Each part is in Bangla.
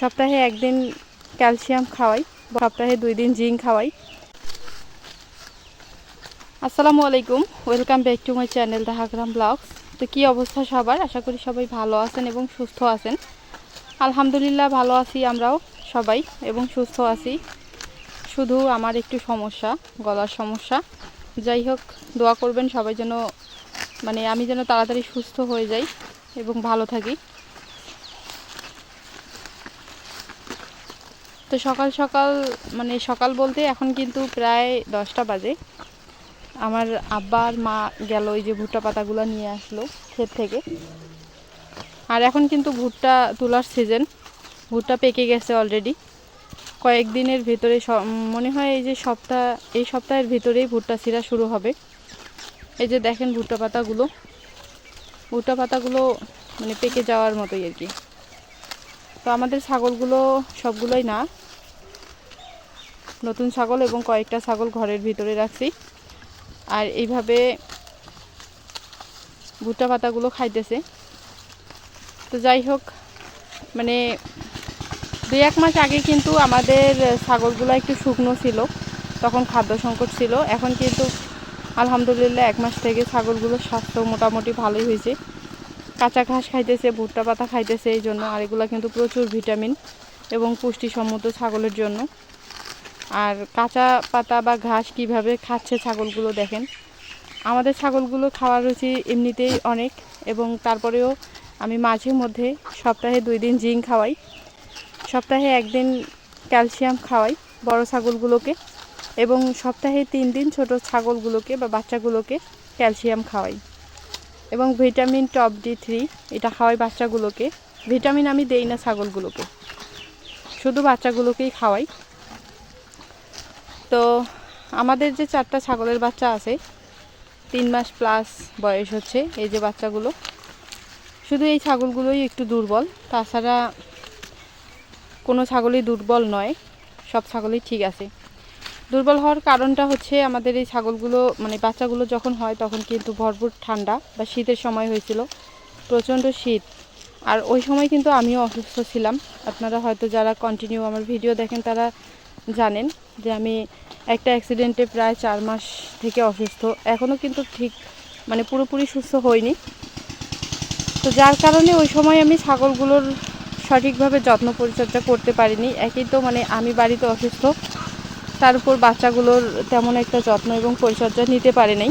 সপ্তাহে একদিন ক্যালসিয়াম খাওয়াই, সপ্তাহে দুই দিন জিঙ্ক খাওয়াই। আসসালামু আলাইকুম, welcome back to my channel Dahagram vlogs. তো কী অবস্থা সবার? আশা করি সবাই ভালো আছেন এবং সুস্থ আছেন। আলহামদুলিল্লাহ ভালো আছি আমরাও সবাই এবং সুস্থ আছি। শুধু আমার একটু সমস্যা, গলার সমস্যা। যাই হোক, দোয়া করবেন সবাই যেন মানে আমি যেন তাড়াতাড়ি সুস্থ হয়ে যাই এবং ভালো থাকি। তো সকাল সকাল মানে সকাল বলতে এখন কিন্তু প্রায় দশটা বাজে। আমার আব্বা আর মা গেল ওই যে ভুট্টা পাতাগুলো নিয়ে আসলো ক্ষেত থেকে। আর এখন কিন্তু ভুট্টা তোলার সিজন ভুট্টা পেকে গেছে অলরেডি কয়েকদিনের ভেতরে মনে হয় এই যে সপ্তাহ, এই সপ্তাহের ভিতরেই ভুট্টা ছিঁড়া শুরু হবে। এই যে দেখেন ভুট্টা পাতাগুলো। ভুট্টা পাতাগুলো মানে পেকে যাওয়ার মতোই আর কি। তো আমাদের ছাগলগুলো সবগুলোই না। নতুন ছাগল এবং কয়েকটা ছাগল ঘরের ভিতরে রাখছি। আর এইভাবে ভুট্টা পাতাগুলো খাইতেছে। তো যাই হোক মানে দুই এক মাস আগে কিন্তু আমাদের ছাগলগুলো একটু শুকনো ছিল, তখন খাদ্য সংকট ছিল। এখন কিন্তু আলহামদুলিল্লাহ এক মাস থেকে ছাগলগুলোর স্বাস্থ্য মোটামুটি ভালোই হয়েছে। কাঁচা ঘাস খাইতেছে, ভুট্টা পাতা খাইতেছে এই জন্য, আর এগুলো কিন্তু প্রচুর ভিটামিন এবং পুষ্টিসম্মত ছাগলের জন্য। আর কাঁচা পাতা বা ঘাস কীভাবে খাচ্ছে ছাগলগুলো দেখেন। আমাদের ছাগলগুলো খাওয়ার রুচি এমনিতেই অনেক এবং তারপরেও আমি মাঝে মধ্যে সপ্তাহে দুই দিন জিঙ্ক খাওয়াই। সপ্তাহে একদিন ক্যালসিয়াম খাওয়াই বড় ছাগলগুলোকে এবং সপ্তাহে তিন দিন ছোট ছাগলগুলোকে বা বাচ্চাগুলোকে ক্যালসিয়াম খাওয়াই। এবং ভিটামিন টপ ডি থ্রি, এটা খাওয়াই বাচ্চাগুলোকে। ভিটামিন আমি দেই না ছাগলগুলোকে। শুধু বাচ্চাগুলোকেই খাওয়াই। তো আমাদের যে চারটা ছাগলের বাচ্চা আছে, তিন মাস প্লাস বয়স হচ্ছে এই যে বাচ্চাগুলো। শুধু এই ছাগলগুলোই একটু দুর্বল। তাছাড়া কোনো ছাগলই দুর্বল নয়, সব ছাগলই ঠিক আছে। দুর্বল হওয়ার কারণটা হচ্ছে আমাদের এই ছাগলগুলো মানে বাচ্চাগুলো যখন হয় তখন কিন্তু ভরপুর ঠান্ডা বা শীতের সময় হয়েছিল, প্রচণ্ড শীত। আর ওই সময় কিন্তু আমিও অসুস্থ ছিলাম। আপনারা হয়তো যারা কন্টিনিউ আমার ভিডিও দেখেন তারা জানেন যে আমি একটা অ্যাক্সিডেন্টে প্রায় চার মাস থেকে অসুস্থ। এখনও কিন্তু ঠিক মানে পুরোপুরি সুস্থ হইনি। তো যার কারণে ওই সময় আমি ছাগলগুলোর সঠিকভাবে যত্ন পরিচর্যা করতে পারিনি। একই তো মানে আমি বাড়িতে অসুস্থ। তার উপর বাচ্চাগুলোর তেমন একটা যত্ন এবং পরিচর্যা নিতে পারে নাই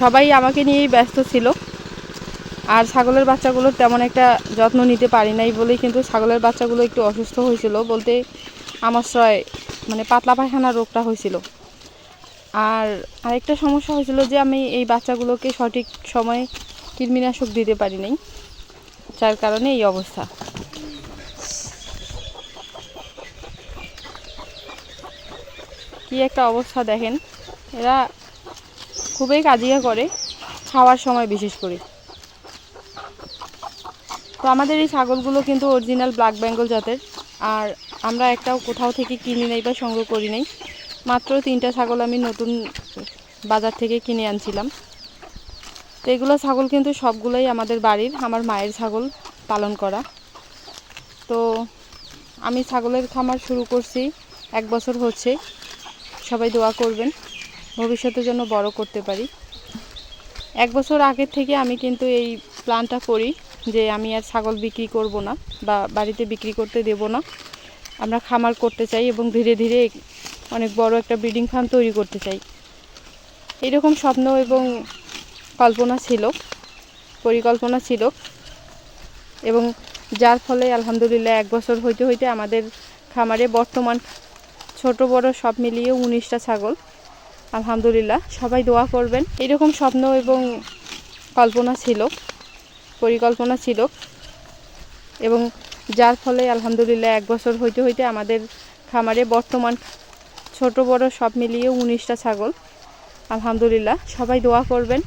সবাই আমাকে নিয়েই ব্যস্ত ছিল। আর ছাগলের বাচ্চাগুলোর তেমন একটা যত্ন নিতে পারি নাই বলেই কিন্তু ছাগলের বাচ্চাগুলো একটু অসুস্থ হয়েছিল বলতে আমাশয় মানে পাতলা পায়খানা রোগটা হয়েছিল। আর আরেকটা সমস্যা হয়েছিল যে আমি এই বাচ্চাগুলোকে সঠিক সময়ে কৃমিনাশক দিতে পারি নাই, যার কারণে এই অবস্থা। কি একটা অবস্থা দেখেন। এরা খুবই কাজিয়া করে খাওয়ার সময় বিশেষ করে। তো আমাদের এই ছাগলগুলো কিন্তু অরিজিনাল ব্ল্যাক বেঙ্গল জাতের। আর আমরা একটাও কোথাও থেকে কিনি নেই বা সংগ্রহ করি নাই। মাত্র তিনটা ছাগল আমি নতুন বাজার থেকে কিনে আনছিলাম। তো এগুলো ছাগল কিন্তু সবগুলোই আমাদের বাড়ির, আমার মায়ের ছাগল পালন করা। তো আমি ছাগলের খামার শুরু করছি, এক বছর হচ্ছে। সবাই দোয়া করবেন, ভবিষ্যতে যেন বড় করতে পারি। এক বছর আগের থেকে আমি কিন্তু এই প্ল্যানটা করি যে আমি আর ছাগল বিক্রি করব না বা বাড়িতে বিক্রি করতে দেব না। আমরা খামার করতে চাই এবং ধীরে ধীরে অনেক বড় একটা ব্রিডিং ফার্ম তৈরি করতে চাই। এরকম স্বপ্ন এবং কল্পনা ছিল, পরিকল্পনা ছিল এবং যার ফলে আলহামদুলিল্লাহ এক বছর হইতে হইতে আমাদের খামারে বর্তমান ছোট বড় সব মিলিয়ে উনিশটা ছাগল। আলহামদুলিল্লাহ, সবাই দোয়া করবেন। এরকম স্বপ্ন এবং কল্পনা ছিল, পরিকল্পনা ছিল। এবং যার ফলে আলহামদুলিল্লাহ এক বছর হইতে হইতে আমাদের খামারে বর্তমান ছোট বড় সব মিলিয়ে উনিশটা ছাগল। আলহামদুলিল্লাহ, সবাই দোয়া করবেন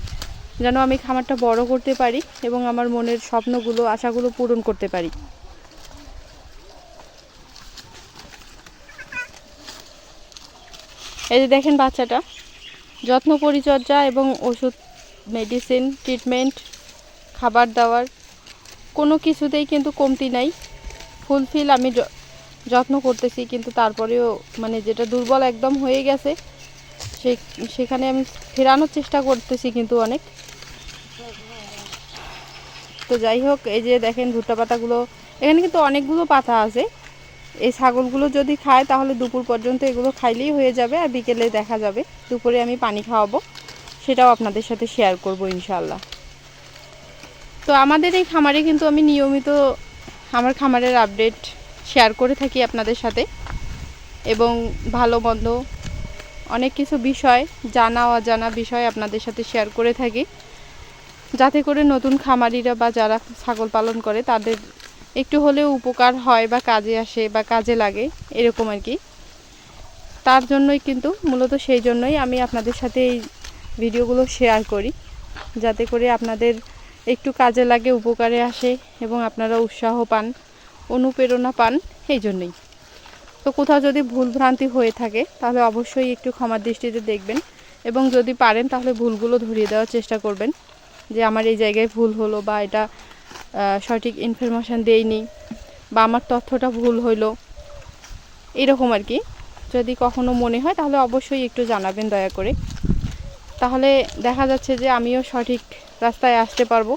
যেন আমি খামারটা বড় করতে পারি এবং আমার মনের স্বপ্নগুলো, আশাগুলো পূরণ করতে পারি। এই যে দেখেন বাচ্চাটা, যত্ন পরিচর্যা এবং ওষুধ মেডিসিন ট্রিটমেন্ট খাবার দাবার, কোনো কিছুতেই কিন্তু কমতি নাই। ফুলফিল আমি যত্ন করতেছি কিন্তু তারপরেও মানে যেটা দুর্বল একদম হয়ে গেছে, সে, সেখানে আমি ফেরানোর চেষ্টা করতেছি কিন্তু অনেক। তো যাই হোক, এই যে দেখেন ভুট্টা পাতাগুলো, এখানে কিন্তু অনেকগুলো পাতা আছে। এই ছাগলগুলো যদি খায়, তাহলে দুপুর পর্যন্ত এগুলো খাইলেই হয়ে যাবে আর বিকেলে দেখা যাবে। দুপুরে আমি পানি খাওয়াবো, সেটাও আপনাদের সাথে শেয়ার করব ইনশাল্লাহ তো আমাদের এই খামারে কিন্তু আমি নিয়মিত আমার খামারের আপডেট শেয়ার করে থাকি আপনাদের সাথে। এবং ভালো, মন্দ অনেক কিছু বিষয়, জানা, অজানা বিষয় আপনাদের সাথে শেয়ার করে থাকি। যাতে করে নতুন খামারিরা বা যারা ছাগল পালন করে, তাদের একটু হলেও উপকার হয় বা কাজে আসে বা কাজে লাগে, এরকম আর কি। তার জন্যই কিন্তু, মূলত সেই জন্যই আমি আপনাদের সাথে এই ভিডিওগুলো শেয়ার করি। যাতে করে আপনাদের একটু কাজে লাগে, উপকারে আসে এবং আপনারা উৎসাহ পান, অনুপ্রেরণা পান এই জন্যই। তো কোথাও যদি ভুল ভ্রান্তি হয়ে থাকে, তাহলে অবশ্যই একটু ক্ষমার দৃষ্টিতে দেখবেন এবং যদি পারেন, তাহলে ভুলগুলো ধরিয়ে দেওয়ার চেষ্টা করবেন। যে আমার এই জায়গায় ভুল হলো বা এটা সঠিক ইনফরমেশান দেইনি বা আমার তথ্যটা ভুল হইল। এরকম আর কি। যদি কখনো মনে হয় তাহলে অবশ্যই একটু জানাবেন দয়া করে। তাহলে দেখা যাচ্ছে যে আমিও সঠিক রাস্তায় আসতে পারব,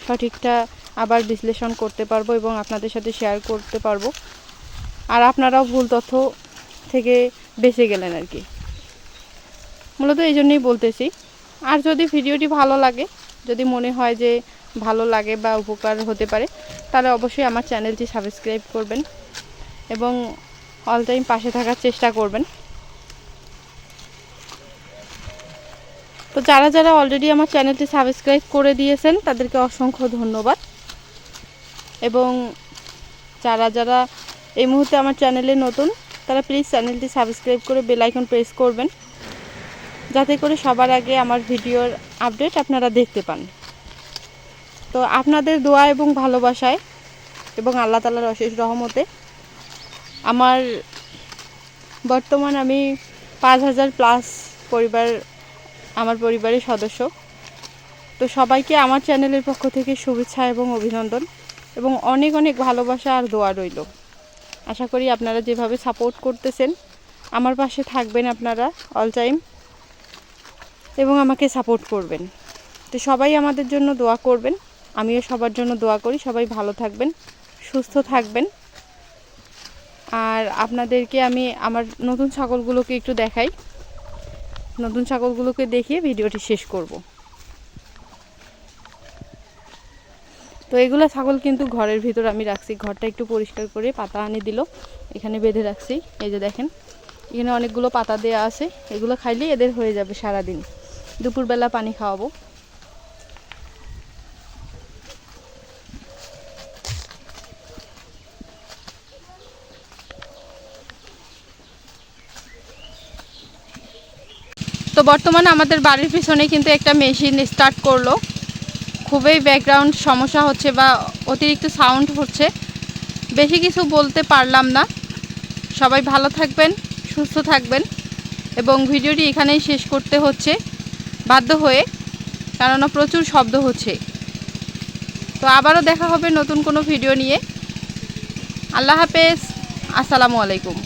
সঠিকটা আবার বিশ্লেষণ করতে পারব এবং আপনাদের সাথে শেয়ার করতে পারব। আর আপনারাও ভুল তথ্য থেকে বেঁচে গেলেন আর কি। মূলত এই জন্যই বলতেছি। আর যদি ভিডিওটি ভালো লাগে, যদি মনে হয় যে ভালো লাগে বা উপকার হতে পারে, তাহলে অবশ্যই আমার চ্যানেলটি সাবস্ক্রাইব করবেন এবং অল টাইম পাশে থাকার চেষ্টা করবেন। তো যারা যারা অলরেডি আমার চ্যানেলটি সাবস্ক্রাইব করে দিয়েছেন, তাদেরকে অসংখ্য ধন্যবাদ। এবং যারা যারা এই মুহূর্তে আমার চ্যানেলে নতুন, তারা প্লিজ চ্যানেলটি সাবস্ক্রাইব করে বেল আইকন প্রেস করবেন। যাতে করে সবার আগে আমার ভিডিওর আপডেট আপনারা দেখতে পান। তো আপনাদের দোয়া এবং ভালোবাসায় এবং আল্লাহ তালার অশেষ রহমতে আমার বর্তমান আমি পাঁচ হাজার প্লাস পরিবার, আমার পরিবারের সদস্য। তো সবাইকে আমার চ্যানেলের পক্ষ থেকে শুভেচ্ছা এবং অভিনন্দন এবং অনেক অনেক ভালোবাসা আর দোয়া রইল। আশা করি আপনারা যেভাবে সাপোর্ট করতেছেন, আমার পাশে থাকবেন আপনারা অল টাইম এবং আমাকে সাপোর্ট করবেন। তো সবাই আমাদের জন্য দোয়া করবেন। আমিও সবার জন্য দোয়া করি, সবাই ভালো থাকবেন, সুস্থ থাকবেন। আর আপনাদেরকে আমি আমার নতুন ছাগলগুলোকে একটু দেখাই। নতুন ছাগলগুলোকে দেখিয়ে ভিডিওটি শেষ করব। তো এগুলো ছাগল কিন্তু ঘরের ভিতর আমি রাখছি। ঘরটা একটু পরিষ্কার করে পাতা আনি দিল, এখানে বেঁধে রাখছি। এই যে দেখেন, এখানে অনেকগুলো পাতা দেওয়া আছে। এগুলো খাইলেই এদের হয়ে যাবে সারাদিন। দুপুরবেলা পানি খাওয়াবো। তো বর্তমানে আমাদের বাড়ির পিছনে কিন্তু একটা মেশিন স্টার্ট করল। খুবই ব্যাকগ্রাউন্ড সমস্যা হচ্ছে বা অতিরিক্ত সাউন্ড হচ্ছে। বেশি কিছু বলতে পারলাম না। সবাই ভালো থাকবেন, সুস্থ থাকবেন এবং ভিডিওটি এখানেই শেষ করতে হচ্ছে। বাধ্য হয়ে, কেননা প্রচুর শব্দ হচ্ছে। তো আবারও দেখা হবে নতুন কোনো ভিডিও নিয়ে। আল্লাহ হাফেজ। আসসালামু আলাইকুম।